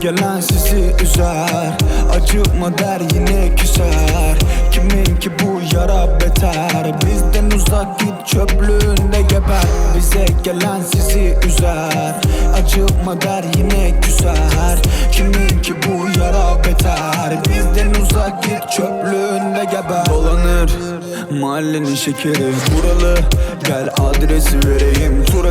gelen sizi üzer Acıma der yine küser. Kimin ki bu yara beter? Bizden uzak git çöplüğünde geber. Bize gelen sizi üzer Acıma der yine küser. Kimin ki bu yara beter? Bizden uzak git çöplüğünde geber. Dolanır mahallenin şekeri. Buralı gel adresi vereyim. Tur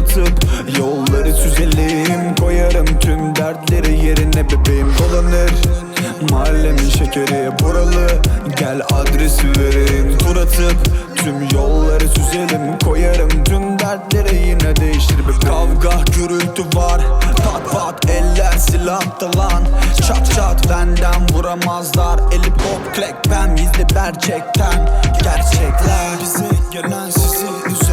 mahallemin şekeri Buralı. Gel adresi vereyim. Tur atıp tüm yolları süzelim Koyarım. Tüm dertleri yine değiştir. Bebeğim Kavga gürültü var. Pat pat eller silahta lan. Çat çat benden vuramazlar. Eli pop klek ben izle gerçekten Gerçekler Bize gelen sizi üzer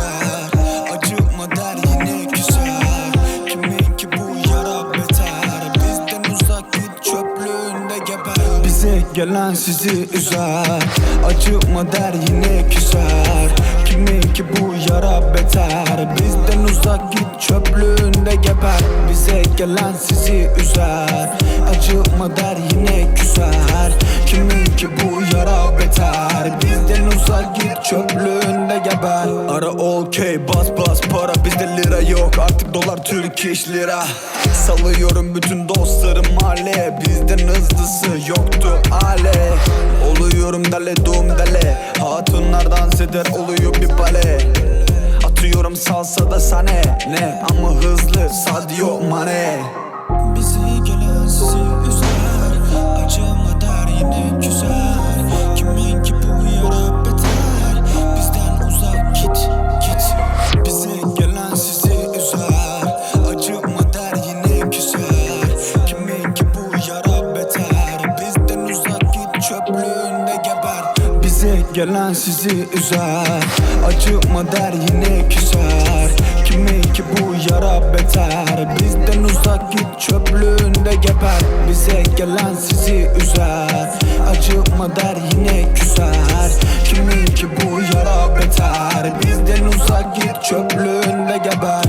Bize gelen sizi üzer. Acıma der yine küser. Kimin ki bu yara beter. Bizden uzak git çöplüğünde geber. Bize gelen sizi üzer. Acıma der yine küser. Kimin ki bu yara Uzak git çöplüğünde geber. Ara okey bas bas para bizde lira yok. Artık dolar Türk iş lira. Salıyorum bütün dostlarım mahalleye Bizden hızlısı yoktu ale Oluyorum dale dum dale Hatunlar dans eder oluyor bir bale. Atıyorum salsa da sane Ne? Ama hızlı Sadio Mane. Bizi gelen sizi üzer. Acıma der yine küser gelen sizi üzer Acıma der yine küser. Kimin ki bu yara beter? Bizden uzak git çöplüğünde geber. Bize gelen sizi üzer Acıma der yine küser. Kimin ki bu yara beter? Bizden uzak git çöplüğünde geber